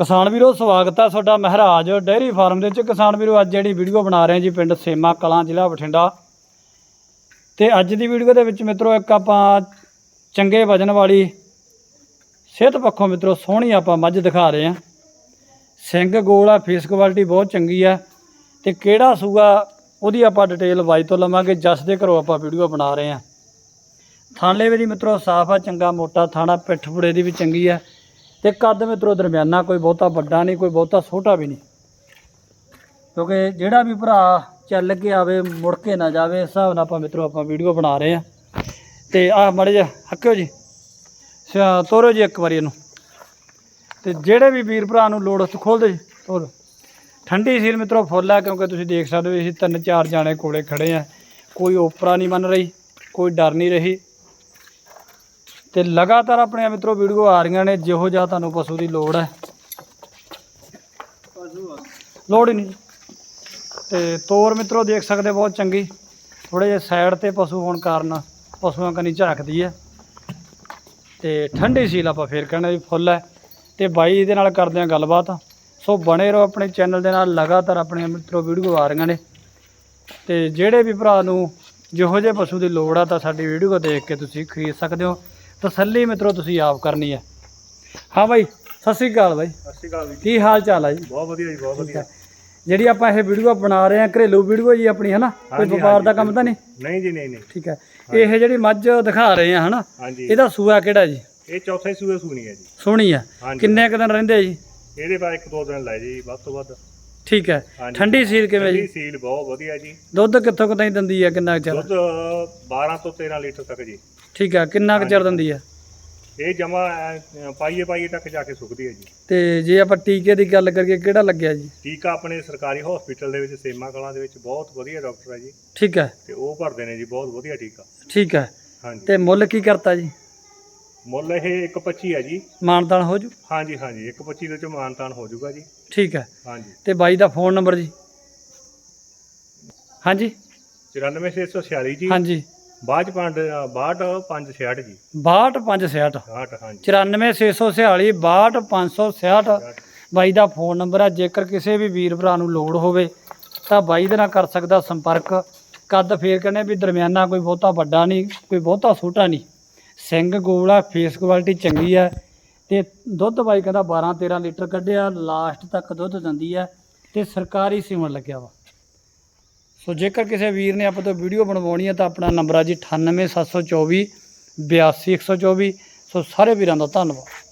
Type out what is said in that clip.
ਕਿਸਾਨ ਵੀਰੋ, ਸਵਾਗਤ ਹੈ ਤੁਹਾਡਾ ਮਹਾਰਾਜ ਡੇਅਰੀ ਫਾਰਮ ਦੇ ਵਿੱਚ। ਕਿਸਾਨ ਵੀਰੋ, ਅੱਜ ਜਿਹੜੀ ਵੀਡੀਓ ਬਣਾ ਰਹੇ ਜੀ ਪਿੰਡ ਸੇਮਾ ਕਲਾਂ, ਜ਼ਿਲ੍ਹਾ ਬਠਿੰਡਾ। ਤੇ ਅੱਜ ਦੀ ਵੀਡੀਓ ਦੇ ਵਿੱਚ ਮਿੱਤਰੋ, ਇੱਕ ਆਪਾਂ ਚੰਗੇ ਵਜਨ ਵਾਲੀ ਸਿਹਤ ਪੱਖੋਂ ਮਿੱਤਰੋ, ਸੋਹਣੀ ਆਪਾਂ ਮੱਝ ਦਿਖਾ ਰਹੇ ਹਾਂ। ਸਿੰਘ ਗੋਲ ਆ, ਫੇਸ ਕੁਆਲਿਟੀ ਬਹੁਤ ਚੰਗੀ ਆ। ਤੇ ਕਿਹੜਾ ਸੂਗਾ ਉਹਦੀ ਆਪਾਂ ਡਿਟੇਲ ਬਾਈ ਤੋਂ ਲਵਾਂਗੇ। ਜਸ ਦੇ ਘਰੋਂ ਆਪਾਂ ਵੀਡੀਓ ਬਣਾ ਰਹੇ ਹਾਂ। ਥਾਲੇ ਵੀ ਦੀ ਮਿੱਤਰੋ, ਸਾਫ਼ ਆ, ਚੰਗਾ ਮੋਟਾ ਥਾਣਾ। ਪਿੱਠ ਪੁੜੇ ਦੀ ਵੀ ਚੰਗੀ ਆ। ਤੇ ਕੱਦ ਮਿੱਤਰੋ ਦਰਮਿਆਨਾ ਕੋਈ ਬਹੁਤਾ ਵੱਡਾ ਨਹੀਂ ਕੋਈ ਬਹੁਤਾ ਛੋਟਾ ਵੀ ਨਹੀਂ। ਕਿਉਂਕਿ ਜਿਹੜਾ ਵੀ ਭਰਾ ਚੱਲ ਕੇ ਆਵੇ ਮੁੜ ਕੇ ਨਾ ਜਾਵੇ ਇਸ ਹਿਸਾਬ ਨਾਲ ਆਪਾਂ ਮਿੱਤਰੋ ਆਪਾਂ ਵੀਡੀਓ ਬਣਾ ਰਹੇ ਆ ਤੇ ਆ ਮੜੇ ਜਾ ਹੱਕਿਓ ਜੀ। ਅੱਛਾ, ਤੋਰੋ ਜੀ ਇੱਕ ਵਾਰੀ ਇਹਨੂੰ। ਤੇ ਜਿਹੜੇ ਵੀ ਵੀਰ ਭਰਾ ਨੂੰ ਲੋੜ ਉਸ ਖੋਲ ਦੇ ਜੀ ਤੋਰੋ। ਠੰਡੀ ਸੀਲ ਮਿੱਤਰੋ ਫੁੱਲ ਆ ਕਿਉਂਕਿ ਤੁਸੀਂ ਦੇਖ ਸਕਦੇ ਹੋ ਅਸੀਂ ਤਿੰਨ ਚਾਰ ਜਾਣੇ ਕੋਲੇ ਖੜੇ ਆ ਕੋਈ ਓਪਰਾ ਨਹੀਂ ਮੰਨ ਰਹੀ ਕੋਈ ਡਰ ਨਹੀਂ ਰਹੀ। ਤੇ ਲਗਾਤਾਰ ਆਪਣੀਆਂ ਮਿੱਤਰੋ ਵੀਡੀਓ ਆ ਰਹੀਆਂ ਨੇ, ਜਿਹੋ ਜਿਹਾ ਤੁਹਾਨੂੰ ਪਸ਼ੂ ਦੀ ਲੋੜ ਹੈ। ਲੋੜ ਹੀ ਨਹੀਂ ਤੇ ਤੋਰ ਮਿੱਤਰੋ ਦੇਖ ਸਕਦੇ ਬਹੁਤ ਚੰਗੀ। ਥੋੜੇ ਜਿਹਾ ਸਾਈਡ ਤੇ ਪਸ਼ੂ ਹੋਣ ਕਾਰਨ ਪਸ਼ੂਆਂ ਕਨੀ ਝਾਕਦੀ ਹੈ। ਤੇ ਠੰਡੀ ਸੀਲ ਆਪਾਂ ਫੇਰ ਕਹਿੰਦੇ ਵੀ ਫੁੱਲ ਹੈ। ਤੇ ਬਾਈ ਇਹਦੇ ਨਾਲ ਕਰਦੇ ਆ ਗੱਲਬਾਤ। ਸੋ ਬਣੇ ਰਹੋ ਆਪਣੇ ਚੈਨਲ ਦੇ ਨਾਲ, ਲਗਾਤਾਰ ਆਪਣੇ ਮਿੱਤਰੋ ਵੀਡੀਓ ਆ ਰਹੀਆਂ ਨੇ। ਤੇ ਜਿਹੜੇ ਵੀ ਭਰਾ ਨੂੰ ਜਿਹੋ ਜਿਹੇ ਪਸ਼ੂ ਦੀ ਲੋੜ ਆ, ਤਾਂ ਸਾਡੀ ਵੀਡੀਓ ਦੇਖ ਕੇ ਤੁਸੀਂ ਖਰੀਦ ਸਕਦੇ ਹੋ। ਤਸੱਲੀ ਮਿੱਤਰੋ ਤੁਸੀਂ ਆਪ ਕਰਨੀ ਹੈ। ਹਾਂ ਬਾਈ ਸਤਿ ਸ੍ਰੀ ਅਕਾਲ ਬਾਈ। ਸਤਿ ਸ਼੍ਰੀ ਅਕਾਲ ਜੀ ਕੀ ਹਾਲ ਚਾਲ ਹੈ ਜੀ? ਬਹੁਤ ਵਧੀਆ ਜੀ ਬਹੁਤ ਵਧੀਆ। ਜਿਹੜੀ ਆਪਾਂ ਇਹ ਵੀਡੀਓ ਬਣਾ ਰਹੇ ਹਾਂ ਘਰੇਲੂ ਵੀਡੀਓ ਜੀ ਆਪਣੀ ਹੈ ਨਾ ਕੋਈ ਹਾਂਜੀ, ਵਪਾਰ ਦਾ ਕੰਮ ਤਾਂ ਨਹੀਂ? ਨਹੀਂ ਜੀ ਨਹੀਂ ਨਹੀਂ। ਠੀਕ ਹੈ ਇਹ ਜਿਹੜੀ ਮੱਝ ਦਿਖਾ ਰਹੇ ਆ ਹਨਾ? ਹਾਂਜੀ। ਇਹਦਾ ਸੂਆ ਕਿਹੜਾ ਜੀ? ਇਹ ਚੌਥੇ ਸੂਏ ਸੂਣੀ ਹੈ ਜੀ। ਸੋਹਣੀ ਆ। ਹਾਂਜੀ। ਕਿੰਨੇ ਕੁ ਦਿਨ ਰਹਿੰਦੇ ਆ ਜੀ? ਇਹਦੇ ਬਾਅਦ ਇੱਕ ਦੋ ਦਿਨ ਲੈ ਜੀ ਵੱਧ ਤੋਂ ਵੱਧ। ਠੀਕ ਹੈ। ਹਾਂਜੀ। ਠੰਡੀ ਸੀਲ ਕਿਵੇਂ ਜੀ? ਸੀਲ ਬਹੁਤ ਵਧੀਆ ਜੀ। ਦੁੱਧ ਕਿੱਥੋਂ ਕੁ ਤਾਈਂ ਦਿੰਦੀ ਆ ਕਿੰਨਾ ਕੁ ਚਿਰ? ਦੁੱਧ 12 ਤੋਂ 13 ਲੀਟਰ ਤੱਕ ਜੀ। ਠੀਕ ਹੈ ਕਿੰਨਾ ਕੁ ਚਿਰ ਦਿੰਦੀ ਆ? ਇਹ ਜਮਾ ਪਾਈਏ ਪਾਈਏ ਤੱਕ ਜਾ ਕੇ ਸੁੱਕਦੀ ਹੈ ਜੀ। ਤੇ ਜੇ ਆਪਾਂ ਟੀਕੇ ਦੀ ਗੱਲ ਕਰੀਏ ਕਿਹੜਾ ਲੱਗਿਆ ਜੀ? ਟੀਕਾ ਆਪਣੇ ਸਰਕਾਰੀ ਹਸਪੀਟਲ ਦੇ ਵਿੱਚ ਸੇਮਾ ਕਲਾਂ ਦੇ ਵਿੱਚ ਬਹੁਤ ਵਧੀਆ ਡਾਕਟਰ ਹੈ ਜੀ। ਠੀਕ ਹੈ। ਤੇ ਉਹ ਭਰਦੇ ਨੇ ਜੀ ਬਹੁਤ ਵਧੀਆ ਟੀਕਾ। ਠੀਕ ਹੈ। ਹਾਂਜੀ। ਤੇ ਮੁੱਲ ਕੀ ਕਰਤਾ ਜੀ? ਮੁੱਲ ਇਹ 125 ਹੈ ਜੀ6 ਹੋ ਜੂ? ਹਾਂਜੀ ਹਾਂਜੀ 125 ਦੇ ਚੋਂ ਮਾਨਤਾਨ ਹੋ ਜਾਊਗਾ ਜੀ। ਠੀਕ ਹੈ। ਹਾਂਜੀ। ਤੇ ਬਾਈ ਦਾ ਫੋਨ ਨੰਬਰ ਜੀ? ਹਾਂਜੀ। 94646 ਜੀ। ਹਾਂਜੀ। ਬਾਅਦ ਚ ਪੰਡ 62566 ਜੀ। 62566 60 ਹਾਂਜੀ। 94646 62566 ਬਾਈ ਦਾ ਫੋਨ ਨੰਬਰ ਹੈ ਜੇਕਰ ਕਿਸੇ ਵੀ ਵੀਰ ਭਰਾ ਨੂੰ ਲੋੜ ਹੋਵੇ ਤਾਂ ਬਾਈ ਦੇ ਨਾਲ ਕਰ ਸਕਦਾ ਸੰਪਰਕ। ਕੱਦ ਫੇਰ ਕਹਿੰਦੇ ਵੀ ਦਰਮਿਆਨਾ ਕੋਈ ਬਹੁਤਾ ਵੱਡਾ ਨਹੀਂ ਕੋਈ ਬਹੁਤਾ ਛੋਟਾ ਨਹੀਂ। ਸਿੰਘ ਗੋਲ ਆ ਫੇਸ ਕੁਆਲਿਟੀ ਚੰਗੀ ਆ ਤੇ ਦੁੱਧ ਬਾਈ ਕਹਿੰਦਾ 12 13 ਲੀਟਰ ਕੱਢਿਆ ਲਾਸਟ ਤੱਕ ਦੁੱਧ ਦਿੰਦੀ ਆ ਤੇ ਸਰਕਾਰੀ ਸੀਮਨ ਲੱਗਿਆ ਵਾ। ਸੋ ਜੇਕਰ ਕਿਸੇ ਵੀਰ ਨੇ ਆਪਾਂ ਤੋਂ ਵੀਡੀਓ ਬਣਵਾਉਣੀ ਹੈ ਤਾਂ ਆਪਣਾ ਨੰਬਰ ਆ ਜੀ 98724 82124 ਸੋ ਸਾਰੇ ਵੀਰਾਂ ਦਾ ਧੰਨਵਾਦ।